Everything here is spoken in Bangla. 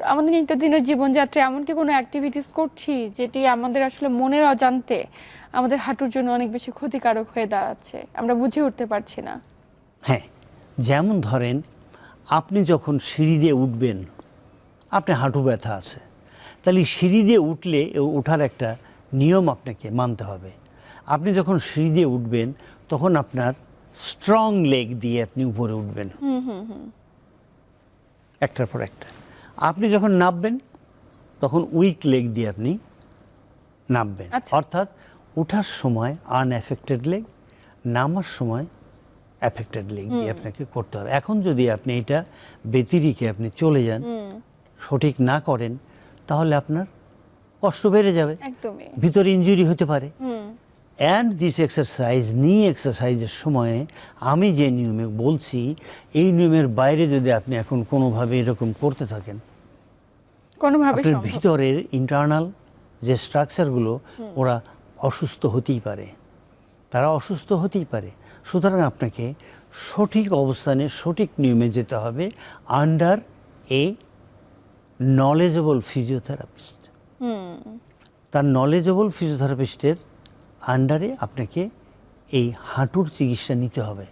আমাদের নিত্যদিনের জীবনযাত্রায় এমন কি কোনো অ্যাক্টিভিটিস করছি যেটি আমাদের আসলে মনের অজান্তে আমাদের হাঁটুর জন্য অনেক বেশি ক্ষতিকারক হয়ে দাঁড়াচ্ছে। আমরা বুঝে উঠতে পারছি না। হ্যাঁ যেমন ধরেন আপনি যখন সিঁড়ি দিয়ে উঠবেন আপনার হাঁটু ব্যথা আছে তাহলে সিঁড়ি দিয়ে উঠলে ওঠার একটা নিয়ম আপনাকে মানতে হবে। আপনি যখন সিঁড়ি দিয়ে উঠবেন তখন আপনার স্ট্রং লেগ দিয়ে আপনি উপরে উঠবেন। একটার পর একটা। আপনি যখন নামবেন তখন উইক লেগ দিয়ে আপনি নামবেন আচ্ছা। অর্থাৎ ওঠার সময় আনএফেক্টেড লেগ নামার সময় অ্যাফেক্টেড লেগ দিয়ে আপনাকে করতে হবে। এখন যদি আপনি এটা ব্যতিরিকে আপনি চলে যান সঠিক না করেন তাহলে আপনার কষ্ট বেড়ে যাবে। ভিতরে ইনজুরি হতে পারে। অ্যান্ড দিস এক্সারসাইজ নি এক্সারসাইজের সময়ে আমি যে নিয়মে বলছি এই নিয়মের বাইরে যদি আপনি এখন কোনোভাবে এরকম করতে থাকেন কোনোভাবে আপনার ভিতরের ইন্টারনাল যে স্ট্রাকচারগুলো ওরা অসুস্থ হতেই পারে। তারা অসুস্থ হতেই পারে। সুতরাং আপনাকে সঠিক অবস্থানে সঠিক নিয়মে যেতে হবে আন্ডার এ নলেজেবল ফিজিওথেরাপিস্ট তার নলেজেবল ফিজিওথেরাপিস্টের আন্ডারে আপনাকে এই হাঁটুর চিকিৎসা নিতে হবে।